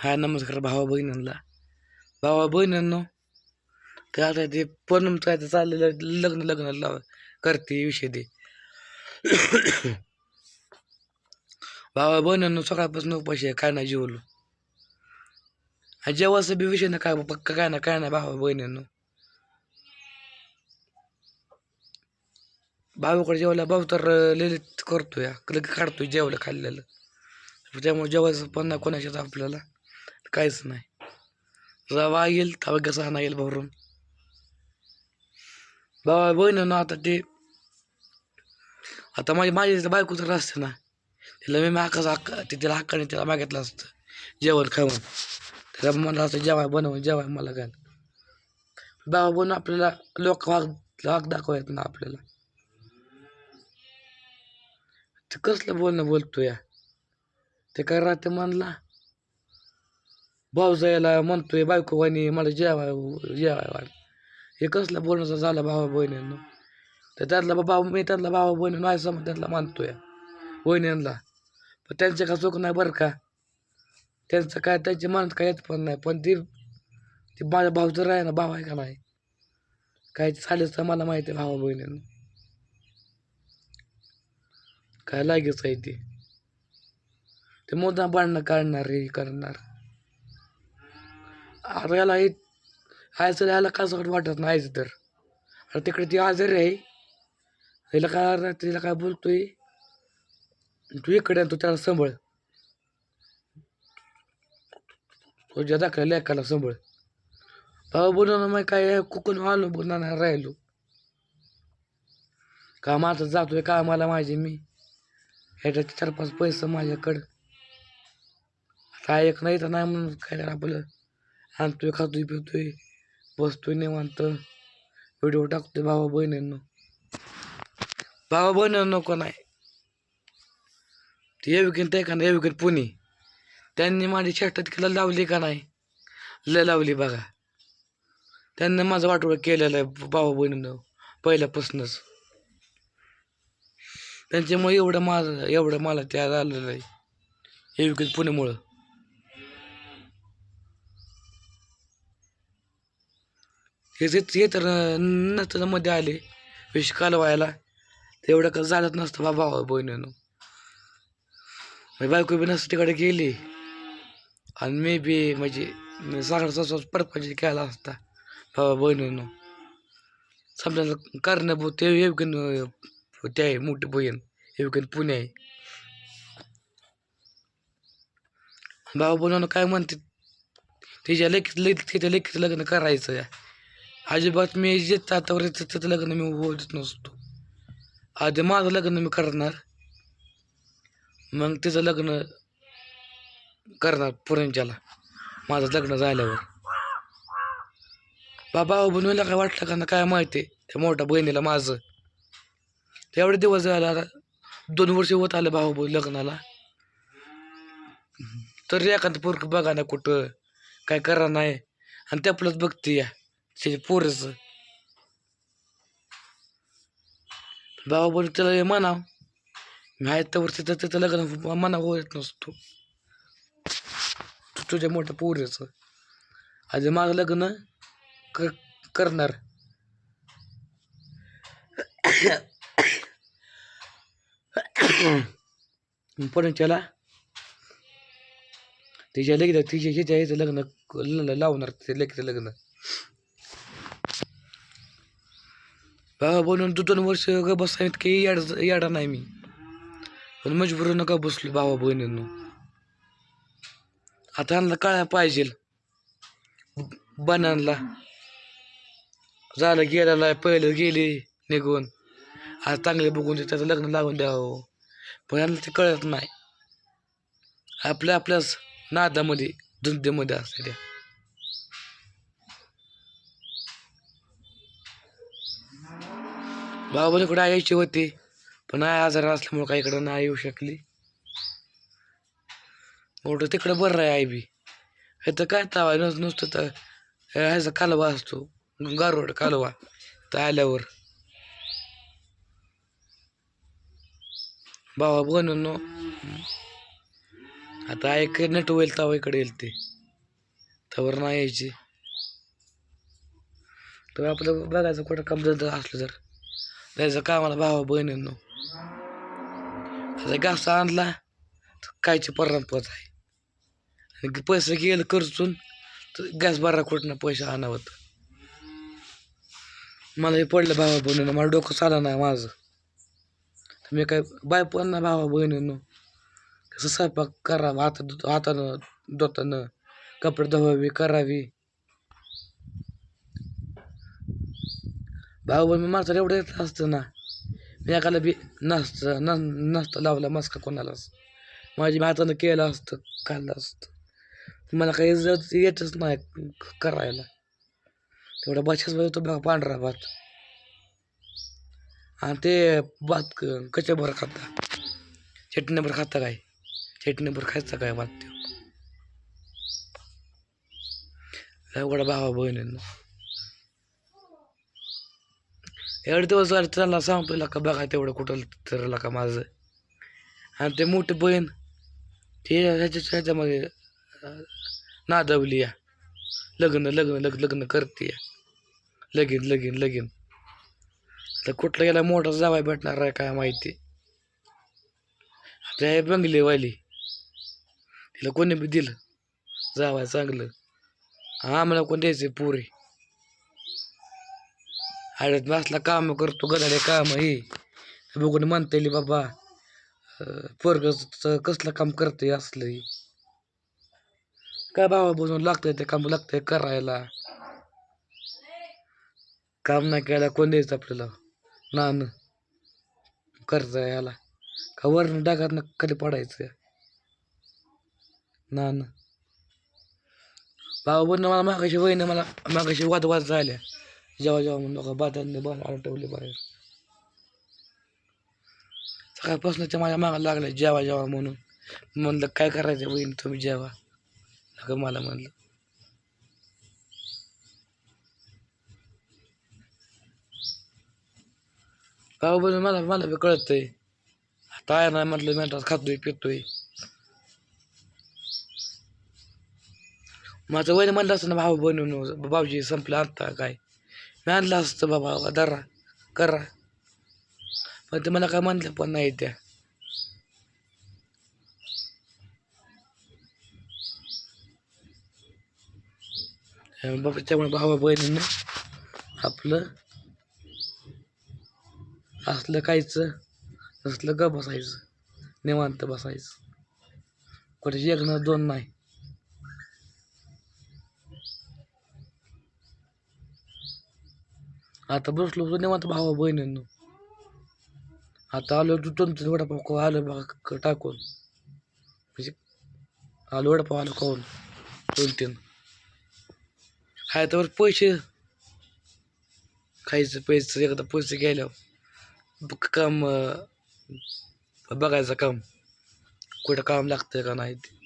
हा नमस्कार भावा बहिणींना. भावा बहिणींनो काय आता ते पूनमचं काय तर चाललेलं लग्न लग्न लाव करते विषय ते. भावा बहिणींनो सकाळपासून उपाशी आहे काय नाही जेवलो. आणि जेवायचं बी विषय ना काय पक्का काय ना काय नाही भावा बहिणींनो. भावाकडे जेवायला भाऊ तर लिहित करतोय लगे काढतोय जेवलं खाल्लेलं. त्यामुळे जेवायचं पण नाही कोणाच्याच आपल्याला. काहीच नाही. रवा येईल तवा कसा आणा येईल भरून. बाबा बहिणीनं आता ते. आता माझी माझी बायको तर असते ना. तिला मी हाकाचा हक्क ते तिला हक्काने तिला मागितलं असतं. जेवण खाऊन त्याला मला असं जेवाय बनवून जेवाय मला घाल. बाबा बनवून आपल्याला लोक वाग वाग दाखवायत ना आपल्याला. ते कसलं बोलणं बोलतो या ते काय राहते म्हणला? भाऊ जायला म्हणतोय बायको वाणी मला जेवाय जेवाय वाट हे कसलं बोलण्याचं झालं भावा बहिणींनो? तर त्यातला बाबा मी त्यातला भावा बहिणी माझ्यासमोर त्यातला मानतोय बहिणींना. पण त्यांचं का चूक नाही बरं का? त्यांचं काय त्यांची मनात काय येत पण नाही. पण ती ती माझ्या भाऊ जर आहे ना भाव आहे का नाही? काय चालेल तर मला माहिती आहे भावा बहिणींना. काय लागेच आहे ते ते मुद्दा भांडणं काढणार हे करणार. आता याला हे हायचं याला कसं वाटत नाही तर. आणि तिकडे ती आजारी आहे. हिला काय तिला काय बोलतोय? तू इकडे तू त्याला सांभाळ. तुझ्या दाखल्या लेकाला सांभाळ. बाबा बोलून मग काय कुकून आलो बोलणार राहिलो. कामाचं जातोय कामाला माझे मी? ह्याच्या चार पाच पैसे माझ्याकडं. काय एक नाही तर नाही म्हणून काय आपलं आणतोय खातोय पितोय बसतोय निवांत. व्हिडिओ टाकतोय भावा बहिणींनो. भावा बहिणींनो नको नाही ते येविकीन ते का नाही येविकीन पुणे. त्यांनी माझी चेष्टा तिकडे लावली का नाही? लय लावली बघा. त्यांनी माझं वाटोळ केलेलं आहे भावा बहिणीनं पहिल्यापासूनच. त्यांच्यामुळे एवढं माझं एवढं मला त्या आलेलं आहे. येविकीन पुण्यामुळं हे जे हे तर नसतं मध्ये आले. विष कालवायला. तेवढं का झालंच नसतं बाबा बहिणीनं. माझी बायको बी नसतं तिकडे गेली. आणि मी बी म्हणजे मी साखर परत म्हणजे केला असता बाबा बहिणीनं. समजा कारणीभूत ते येवकन ते आहे मोठी बहीण. येवकन पुणे आहे. भाऊ बनवणं काय म्हणते? तिच्या लेखीत लेख तिच्या लेखीत लग्न करायचं या अजिबात मी जे आतापर्यंत त्याचं लग्न मी बोलत नसतो. आधी माझं लग्न मी करणार. मग तिचं लग्न करणार पुरणच्याला माझं लग्न झाल्यावर. बाबा बनवायला काय वाटलं का ना? काय माहिती त्या मोठ्या बहिणीला माझं. तेवढे दिवस झाला आता. दोन वर्ष होत आले भाऊ लग्नाला. तर एखादं पोरक बघा ना कुठं. काय करा नाही. आणि त्यापलंच आपलंच बघते या. त्याच्या पोरचं बाबा बोल त्याला हे म्हणाव मी आहे तर तिथं तिथं लग्न मना होत नसतो तुझ्या मोठ्या पोरीचं आज माझं लग्न क करणार पण त्याला तिच्या लेखी तिच्या हिच्या हिचं लग्न ल- लावणार ते लेखीचं लग्न बाबा बनवून दु दोन वर्ष ग बसायत की याड याडा नाही मी. पण मजबूर नका बसलो भावा बहिणींनो. आता आणला काळ्या पाहिजे बनानला झालं गेलेला पहिलं गेली निघून. आज चांगले बघून त्याचं लग्न लावून द्यावं हो. पण यांना ते कळत नाही. आपल्या आपल्याच नादामध्ये धुंदेमध्ये असते त्या बाबाकडे यायची होती. पण आई आजार असल्यामुळे काही इकडं नाही येऊ शकली. मोठं तिकडं बरं आहे आई बी. हे तर काय तावा नुसतं तर ह्याचा कालवा असतो. गारोड कालवा तर आल्यावर. बाबा बनून आता ऐक नेट होईल तावा इकडे येईल ते. तवर नाही यायची. तर आपलं बघायचं कुठं कमजोर असलं तर. जायचं कामाला भावा बहिणींनो आता घास आणला तर कायची परंपरा आहे आणि पैसे गेलं खर्चून तर गॅस भरा कुठनं पैसे आणावं मला हे पडलं भावा बहिणीनं मला डोकं चाला नाही माझं मी काय बाय पण ना भावा बहिणीनं कसं स्वयंपाक करावा हात हातानं धुतानं कपडे धुवावी करावी भाऊ मी माझं एवढं येत असतं ना. मी एकाला बी नसतं न नसतं लावला मस्का कोणालाच. माझी मी हातानं केलं असतं खाल्लं असतं. मला काही जर येतच नाही करायला. करायला तेवढा बशाच तो बघा पांढरा भात. आणि ते भात क- कशाबरोबर खाता? चटणीभर खाता काय? चटणीभर खायचा काय भात तो एवढा भावा बहिणींना. एवढे दिवस झाले त्यांना सांगतो का बघा तेवढं कुठं तर का माझं. आणि ते मोठी बहीण ते ह्याच्या ह्याच्यामध्ये नादवली या. लग्न लग्न लग लग्न करते लगीन लगीन लगीन. तर कुठलं गेला मोठा जावाय भेटणार आहे काय माहिती. आता हे बंगलेवाली तिला कोणी बी दिलं जावाय चांगलं. आम्हाला कोण द्यायचे पुरी? हळद बसला काम करतो गदाडे काम हे. बघून म्हणता येईल बाबा पोरग कसलं काम करते असलं हे. काय भावा बोलून लागतंय ते काम लागतंय करायला. काम नाही केला कोण द्यायचं आपल्याला? नान कर्ज याला. का वरण डागात खाली पडायचं? नान भावा बोलणं मला मागाशी वहिनं मला मागाशी वाद वाद झाल्या. जेव्हा जेव्हा म्हणून नका बाजारने बाहेर आठवले बाहेर. सकाळपासून माझ्या मागा लागलं जेवा जेवा म्हणून. म्हणलं काय करायचं बहीण तुम्ही जेवा? नका मला म्हणलं. भाऊ बहिणी मला मला बी कळतंय. आता आहे नाही म्हटलं मेंटात खातोय पितोय. माझं वय म्हणलं असतं ना भाऊ बनवून भाऊजी संपलं आता काय. मी आणलं असतं बाबा दरा करा. पण ते मला काय म्हणलं पण नाही त्या. बाबा त्यामुळे भावा बहिणीनं आपलं असलं खायचं नसलं ग बसायचं निवांत बसायचं. कुठे एक ना दोन नाही. आता बसलो होतो निवांत भावा बहिणीनं. आता आलो तू तुमचं वडापाव खाऊ आलं बघा टाकून. म्हणजे आलो वडापाव आलो खाऊन. दोन तीन. हाय तर पैसे. खायचं पैसे एकदा पैसे गेल्यावर काम बघायचं काम. कुठं काम लागतं का नाही ते.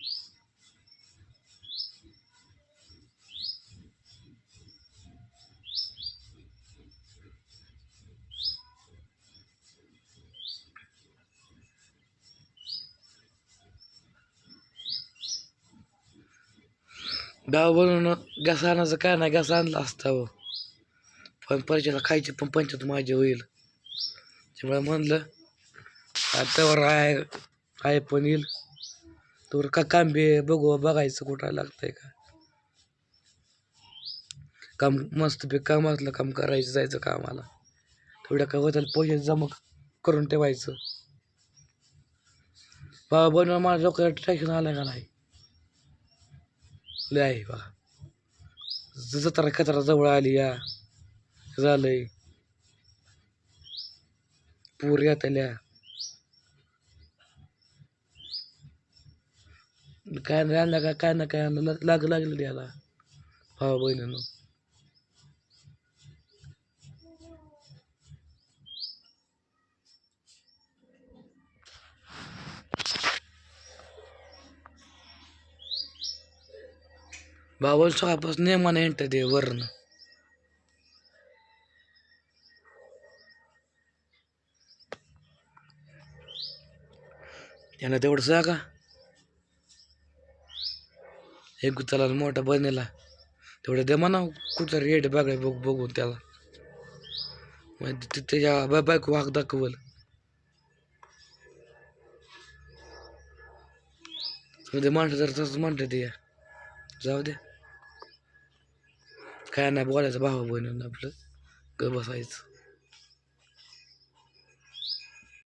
गाव बनवून घास आणायचं काय नाही घास आणला असता हो. पण परिचयाला खायची पण पंचायत माझी होईल. त्यामुळे म्हणलं आतावर आहे आहे पण येईल. तर का काम बी बघू बघायचं कुठं लागतंय का? काम मस्त बी काम असलं काम करायचं जायचं कामाला. थोड्या काय होतं पैसे जमा करून ठेवायचं. बाबा बनवा माझ्या डोक्यात टेन्शन आलं का नाही? लय आहे बघा ज- जत्रा कचरा जवळ आली या झालंय. पूर येतल्या काय नाही काय ना काय आणलं लाग- लाग लागलं याला. भावा बहिणीनं. बावल सकाळपासून नेमाने हिंट ते वरण त्यानं तेवढं जागा एक चला मोठा बनेला तेवढं दे म्हणा कुठं रेट बघाय बघ बघून त्याला. मग त्याच्या बा बायको वाघ दाखवल. ते माणसं जर तसंच म्हणतात ते. जाऊ दे काय नाही बोलायचं भावा बहिणींना आपलं. ग बसायचं.